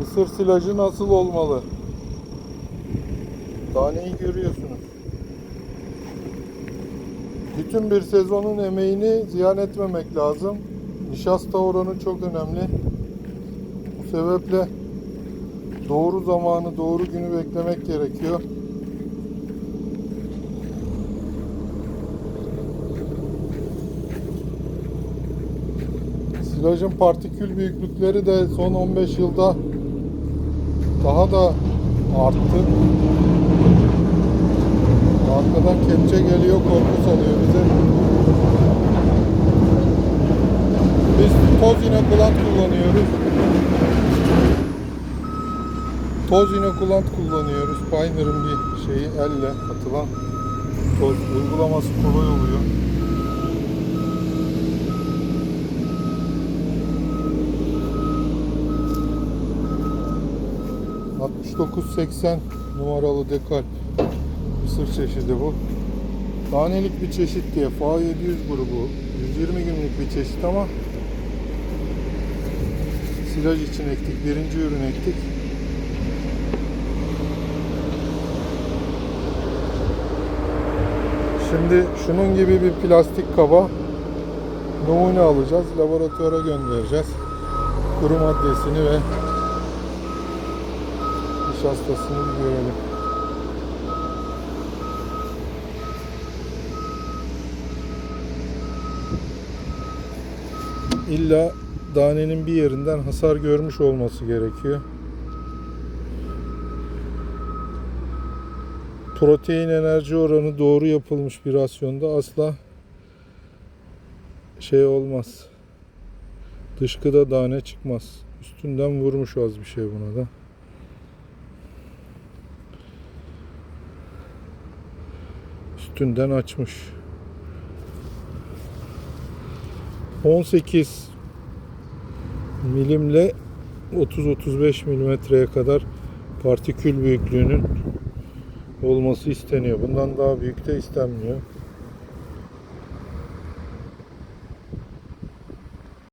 Mısır silajı nasıl olmalı? Taneyi görüyorsunuz. Bütün bir sezonun emeğini ziyan etmemek lazım. Nişasta oranı çok önemli. Bu sebeple doğru zamanı, doğru günü beklemek gerekiyor. Silajın partikül büyüklükleri de son 15 yılda daha da arttı. Arkadan kepçe geliyor, korku salıyor bize. Biz toz inokulant kullanıyoruz. Toz inokulant kullanıyoruz. Pioneer'ın bir şeyi elle atılan toz uygulaması kolay oluyor. ...6980 numaralı dekal mısır çeşidi bu. Tanelik bir çeşit diye FA 700 grubu 120 günlük bir çeşit ama silaj için ektik. Birinci ürün ektik. Şimdi şunun gibi bir plastik kaba numune alacağız. Laboratuvara göndereceğiz. Kuru maddesini ve nişastasını bir görelim. İlla danenin bir yerinden hasar görmüş olması gerekiyor. Protein enerji oranı doğru yapılmış bir rasyonda asla şey olmaz. Dışkıda tane çıkmaz. Üstünden vurmuş az bir şey buna da. Üstünden açmış. 18 milimle 30-35 milimetreye kadar partikül büyüklüğünün olması isteniyor. Bundan daha büyük de istenmiyor.